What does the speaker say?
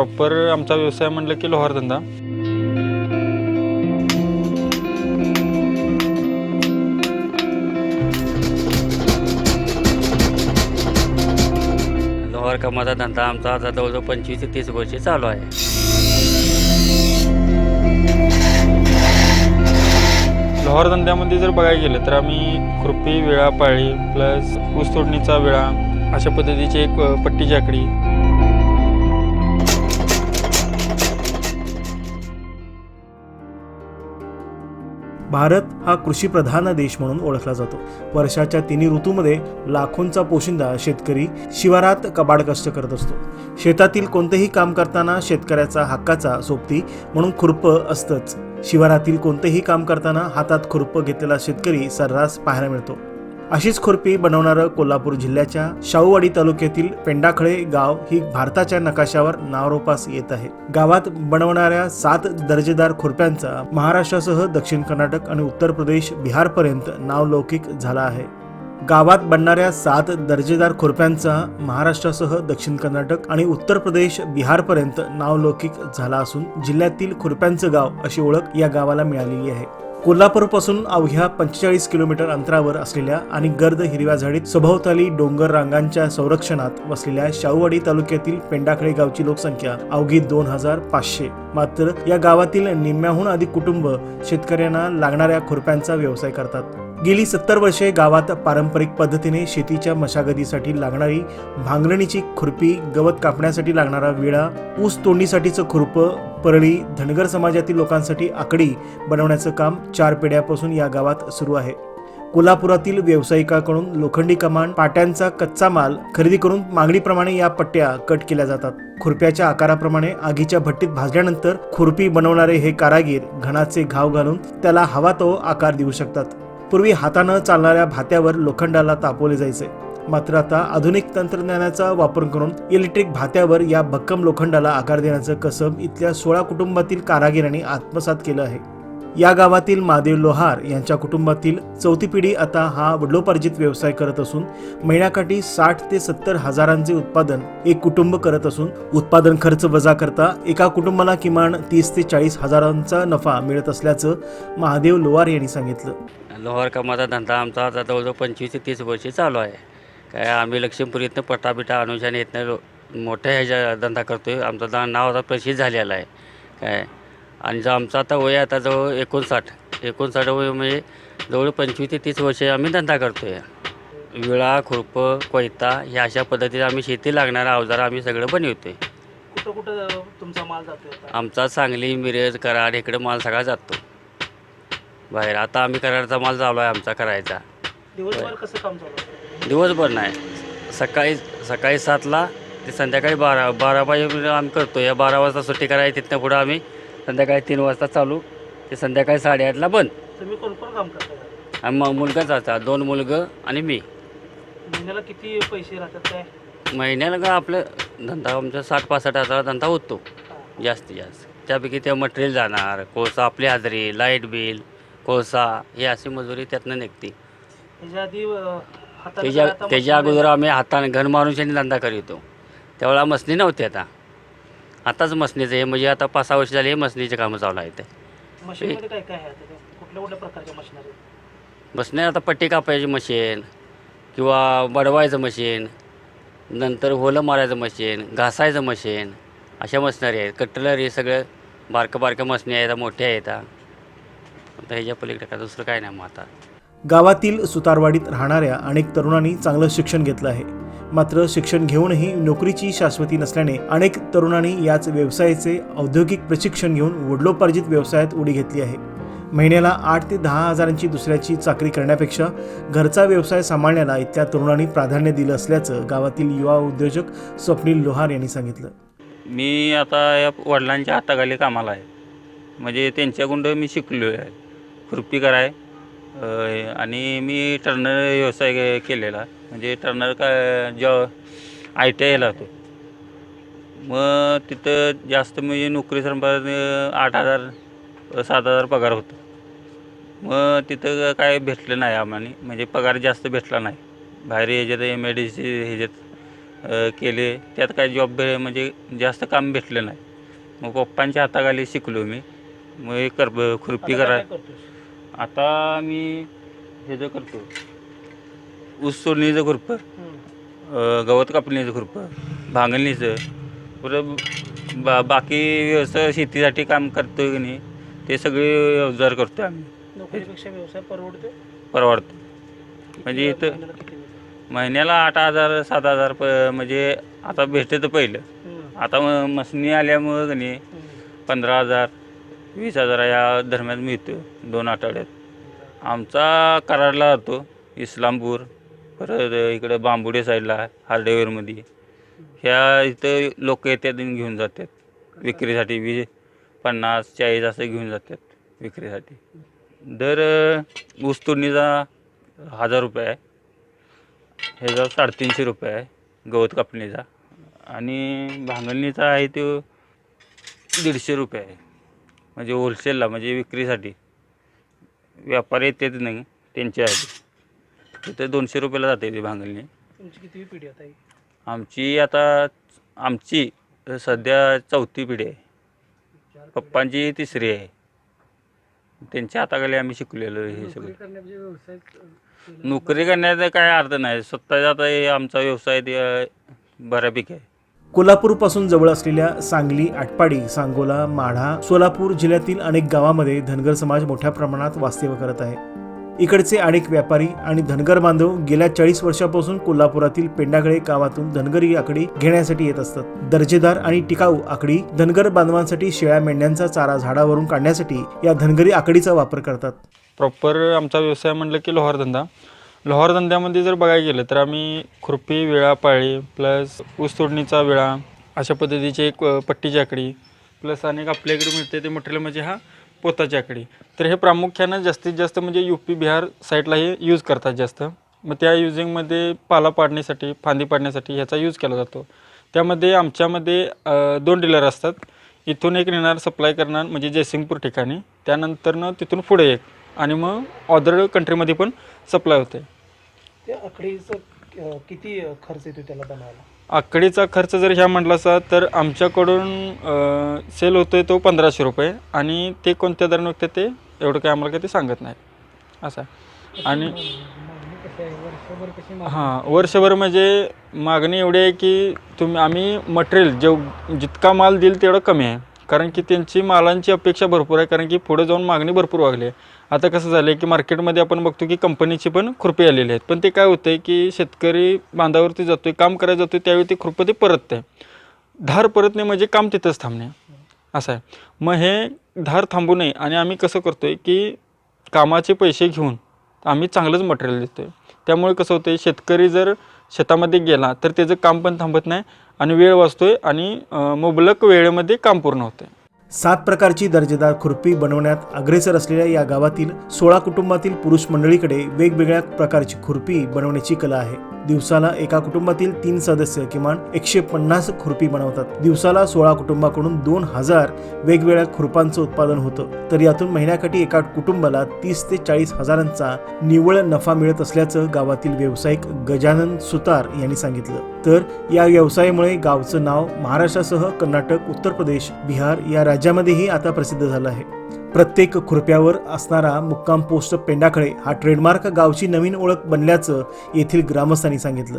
Proper आमचा व्यवसाय म्हटलं की लोहार धंदा. लोहार कामाचा धंदा आमचा आता जवळजवळ पंचवीस ते तीस वर्षे चालू आहे. लोहार धंद्यामध्ये जर बघायला गेलं तर आम्ही खुरपी वेळा पाळी प्लस ऊस तोडणीचा वेळा अशा पद्धतीची एक अ, पट्टीची भारत हा कृषीप्रधान देश म्हणून ओळखला जातो. वर्षाच्या तिन्ही ऋतूमध्ये लाखोंचा पोशिंदा शेतकरी शिवारात कबाड कष्ट करत असतो. शेतातील कोणतेही काम करताना शेतकऱ्याचा हक्काचा सोबती म्हणून खुरप असतंच. शिवारातील कोणतेही काम करताना हातात खुरपं घेतलेला शेतकरी सर्रास पाहायला मिळतो. अशीच खुरपी बनवणारं कोल्हापूर जिल्ह्याच्या शाहूवाडी तालुक्यातील पेंडाखळे गाव ही भारताच्या नकाशावर नावरोपास येत आहे. गावात बनवणाऱ्या सात दर्जेदार खुरप्यांचा महाराष्ट्रासह दक्षिण कर्नाटक आणि उत्तर प्रदेश बिहारपर्यंत नावलौकिक झाला आहे. गावात बनणाऱ्या सात दर्जेदार खुरप्यांचा महाराष्ट्रासह दक्षिण कर्नाटक आणि उत्तर प्रदेश बिहारपर्यंत नावलौकिक झाला असून जिल्ह्यातील खुरप्यांचं गाव अशी ओळख या गावाला मिळालेली आहे. कोल्हापूरपासून अवघ्या पंचेचाळीस किलोमीटर अंतरावर असलेल्या आणि गर्द हिरव्या झाडीत सभोवताली डोंगर रांगांच्या संरक्षणात वसलेल्या शाहूवाडी तालुक्यातील पेंडाखळे गावची लोकसंख्या अवघी दोन हजार पाचशे. मात्र या गावातील निम्म्याहून अधिक कुटुंब शेतकऱ्यांना लागणाऱ्या खुरप्यांचा व्यवसाय करतात. गेली सत्तर वर्षे गावात पारंपरिक पद्धतीने शेतीच्या मशागतीसाठी लागणारी भांगरणीची खुरपी गवत कापण्यासाठी लागणारा विळा ऊस तोंडीसाठीचं खुरपं परळी धनगर समाजातील लोकांसाठी आकडी बनवण्याचं काम चार पिढ्यापासून या गावात सुरू आहे. कोल्हापुरातील व्यावसायिकाकडून लोखंडी कमान पाट्यांचा कच्चा माल खरेदी करून मागणीप्रमाणे या पट्ट्या कट केल्या जातात. खुरप्याच्या आकाराप्रमाणे आगीच्या भट्टीत भाजल्यानंतर खुरपी बनवणारे हे कारागीर घणाचे घाव घालून त्याला हवा तो आकार देऊ शकतात. पूर्वी हातानं चालणाऱ्या भात्यावर लोखंडाला तापवले जायचे. मात्र आता आधुनिक तंत्रज्ञानाचा वापर करून इलेक्ट्रिक भात्यावर या भक्कम लोखंडाला आकार देण्याचं कसब इथल्या सोळा कुटुंबातील कारागिरांनी आत्मसात केलं आहे. या गावातील महादेव लोहार यांच्या कुटुंबातील चौथी पिढी आता हा वडिलोपार्जित व्यवसाय करत असून महिन्याकाठी साठ ते सत्तर हजारांचे उत्पादन एक कुटुंब करत असून उत्पादन खर्च वजा करता एका कुटुंबाला किमान तीस ते चाळीस हजारांचा नफा मिळत असल्याचं महादेव लोहार यांनी सांगितलं. लोहार कामाचा धंदा आमचा आता जवळजवळ पंचवीस ते तीस वर्षे चालू आहे. काय आम्ही लक्ष्मीपूर इथनं पट्टा अनुषाने इथनं लो मोठ्या ह्याच्या धंदा करतो आहे आमचं नाव आता प्रसिद्ध झालेला आहे. काय? आणि जो आमचा आता वय आता जवळ एकोणसाठ. एकोणसाठ वय म्हणजे जवळ पंचवीस ते तीस वर्षे आम्ही धंदा करतो आहे विळा खुरपं कोयता ह्या अशा पद्धतीने आम्ही शेती लागणारं अवजार आम्ही सगळं बनवतो आहे कुठं कुठं तुमचा माल आता? आमचा सांगली मिरज कराड इकडं माल सगळा जातो. बाहेर आता आम्ही कराडचा माल चालू आहे आमचा करायचा. दिवसभर कसं काम चालू आहे? दिवसभर नाही. सकाळी सकाळी सातला ते संध्याकाळी बारा बारा वाजेपर्यंत आम्ही करतो या बारा वाजता सुट्टी करायची तिथनं पुढं आम्ही संध्याकाळी तीन वाजता चालू. ते संध्याकाळी साडेआठला बंद. तुम्ही कोण कोण काम करता? आणि मग मुलगाच आता दोन मुलगं आणि मी. महिन्याला किती पैसे राहतात काय? महिन्याला का आपलं धंदा आमचा साठ पासष्ट हजार धंदा होतो. जास्तीत जास्त. त्यापैकी ते मटेरियल जाणार कोळसा आपली हाजरी लाइट बिल कोळसा हे अशी मजुरी त्यातनं निघते. त्याच्या आधी अं, हाताने त्याच्या अगोदर आम्ही हाताने घन मारून शेणी धंदा करीतो त्यावेळेला मसनी नव्हती आता. आताच मसनीचं हे म्हणजे आता पाच सहा वर्ष झाली हे मसनीचे कामं चालू आहेत. आहे. मशीनमध्ये काय काय आहे? आता ते? कुठल्या कुठल्या प्रकारच्या मशीन आहेत? मशनी आता पट्टी कापायची मशीन किंवा बडवायचं मशीन नंतर होलं मारायचं मशीन घासायचं मशीन अशा मशनरी आहेत. कटलर हे सगळं बारकं बारकं मशनी आहेत मोठ्या आहेत. आता ह्याच्या पलीकडे काय? दुसरं काय नाही मग आता. गावातील सुतारवाडीत राहणाऱ्या अनेक तरुणांनी चांगलं शिक्षण घेतलं आहे. मात्र शिक्षण घेऊनही नोकरीची शाश्वती नसल्याने अनेक तरुणांनी याच व्यवसायाचे औद्योगिक प्रशिक्षण घेऊन वडलोपार्जित व्यवसायात उडी घेतली आहे. महिन्याला आठ ते दहा हजारांची दुसऱ्याची चाकरी करण्यापेक्षा घरचा व्यवसाय सांभाळण्याला इथल्या तरुणांनी प्राधान्य दिलं असल्याचं गावातील युवा उद्योजक स्वप्नील लोहार यांनी सांगितलं. मी आता या वडिलांच्या हाताखाली कामाला आहे. म्हणजे त्यांच्याकडून मी शिकलो आहे खुरपी कराय आणि मी टर्नर व्यवसाय केलेला केलेला. म्हणजे टर्नर काय जॉ आय टी आयला होतो मग तिथं जास्त म्हणजे नोकरी संपादन आठ हजार सात हजार पगार होतो. मग तिथं काय भेटलं नाही आम्हाला म्हणजे पगार जास्त भेटला नाही. बाहेर ह्याच्यात एम आय डी सी ह्याच्यात केले त्यात काय जॉब म्हणजे जास्त काम भेटलं नाही. मग पप्पांच्या हाताखाली शिकलो मी. मग कर खुरपी करा? आता मी ह्याचं करतो ऊस सोडणीचं खुरपं. अ, गवत कापणीचं खुरपं भांगणीचं परत बा बाकी व्यवसाय शेतीसाठी काम करतो की नाही ते सगळे अवजार करतो आम्ही नोकरीपेक्षा व्यवसाय परवडतो परवडतं म्हणजे इथं महिन्याला किती मिळतं? महिन्याला आठ हजार सात हजार प म्हणजे आता भेटतं पहिलं हम्म. आता म मशनी आल्यामुळं की नाही हम्म. पंधरा हजार वीस हजार या दरम्यान मिळतो दोन आठवड्यात आमचा कराडला राहतो इस्लामपूर परत इकडं बांबुडे साईडला हार्डवेअरमध्ये. ह्या इथं लोक येतात आणि घेऊन जातात विक्रीसाठी वीस पन्नास चाळीस असं घेऊन जातात विक्रीसाठी. दर अ, ऊस तोडणीचा हजार रुपये आहे. ह्याचा साडेतीनशे रुपये आहे गवत कापणीचा. आणि भांगलणीचा आहे तो दीडशे रुपये आहे. म्हणजे होलसेलला म्हणजे विक्रीसाठी. व्यापारी येतात नाही त्यांच्यासाठी तिथं दोनशे रुपयाला जाते ती भांगलणी. तुमची किती पिढी आता ही? आमची आता आमची सध्या चौथी पिढी आहे. पप्पांची तिसरी आहे. त्यांच्या हाताखाली आम्ही शिकलेलो हे सगळं. नोकरी करण्याचा काय अर्थ नाही. स्वतःचा आता हे आमचा व्यवसाय ते अ, बऱ्यापैकी आहे. कोल्हापूरपासून जवळ असलेल्या सांगली आटपाडी सांगोला माढा सोलापूर जिल्ह्यातील अनेक गावामध्ये धनगर समाज मोठ्या प्रमाणात वास्तव्य करत आहे. इकडचे अनेक व्यापारी आणि धनगर बांधव गेल्या चाळीस वर्षापासून कोल्हापुरातील पेंडागळे गावातून धनगरी आकडी घेण्यासाठी येत असतात. दर्जेदार आणि टिकाऊ आकडी धनगर बांधवांसाठी शेळ्या मेंढ्यांचा चारा झाडावरून काढण्यासाठी या धनगरी आकडीचा वापर करतात. प्रॉपर आमचा व्यवसाय म्हटलं की लोहार धंदा. लोहार धंद्यामध्ये जर बघायला गेलं तर आम्ही खुरपी विळा पाळी प्लस ऊस तोडणीचा विळा अशा पद्धतीचे एक पट्टीची आकडी प्लस अनेक आपल्याकडे मिळते ते मटेरियल म्हणजे हा पोताच्याकडे. आकडी तर हे प्रामुख्यानं जास्तीत जास्त म्हणजे यू पी बिहार साईडला हे यूज करतात जास्त. मग त्या युझिंगमध्ये पाला पाडण्यासाठी फांदी पाडण्यासाठी ह्याचा यूज केला जातो. त्यामध्ये आमच्यामध्ये दोन डीलर असतात. इथून एक नेणार सप्लाय करणार म्हणजे जयसिंगपूर ठिकाणी. त्यानंतरनं तिथून पुढे एक. आणि मग ऑदर कंट्रीमध्ये पण सप्लाय होते. त्या आकडीचं किती खर्च येतो त्याला बनवायला? आकडीचा खर्च जर ह्या म्हटला असा तर आमच्याकडून सेल होतो आहे तो पंधराशे रुपये. आणि ते कोणत्या दराने विकतात ते एवढं काय आम्हाला काही ते सांगत नाही. असं आणि हां वर्षभर म्हणजे मागणी एवढी आहे की तुम्ही आम्ही मटेरियल जेव जितका माल देईल तेवढं कमी आहे. कारण की त्यांची मालांची अपेक्षा भरपूर आहे कारण की पुढे जाऊन मागणी भरपूर वागली आहे. आता कसं झालं आहे की मार्केटमध्ये आपण बघतो की कंपनीची पण खुरपी आलेली आहेत. पण ते काय होतं आहे की शेतकरी बांधावरती जातो आहे काम करायला जातो आहे त्यावेळी ते खुरपं ते परतते. धार परतणे म्हणजे काम तिथंच थांबणे. असं आहे. मग हे धार थांबू नये आणि आम्ही कसं करतो आहे की कामाचे पैसे घेऊन आम्ही चांगलंच मटेरियल देतो आहे त्यामुळे कसं होतं आहे शेतकरी जर शेतामध्ये गेला तर त्याचं काम पण थांबत नाही आणि वेळ वाचतो आहे आणि मुबलक वेळेमध्ये काम पूर्ण होते आहे सात प्रकारची दर्जेदार खुरपी बनवण्यात अग्रेसर असलेल्या या गावातील सोळा कुटुंबातील पुरुष मंडळीकडे वेगवेगळ्या प्रकारची खुरपी बनवण्याची कला आहे. दिवसाला एका कुटुंबातील तीन सदस्य किमान एकशे पन्नास खुरपी बनवतात. दिवसाला सोळा कुटुंबाकडून दोन हजार वेगवेगळ्या खुरपांचं उत्पादन होतं. तर यातून महिन्याकाठी एका कुटुंबाला तीस ते चाळीस हजारांचा निव्वळ नफा मिळत असल्याचं गावातील व्यावसायिक गजानन सुतार यांनी सांगितलं. तर या व्यवसायामुळे गावचं नाव महाराष्ट्रासह कर्नाटक उत्तर प्रदेश बिहार या राज्यामध्येही आता प्रसिद्ध झालं आहे. प्रत्येक खुरप्यावर असणारा मुक्काम पोस्ट पेंडाखळे हा ट्रेडमार्क गावची नवीन ओळख बनल्याचं येथील ग्रामस्थांनी सांगितलं.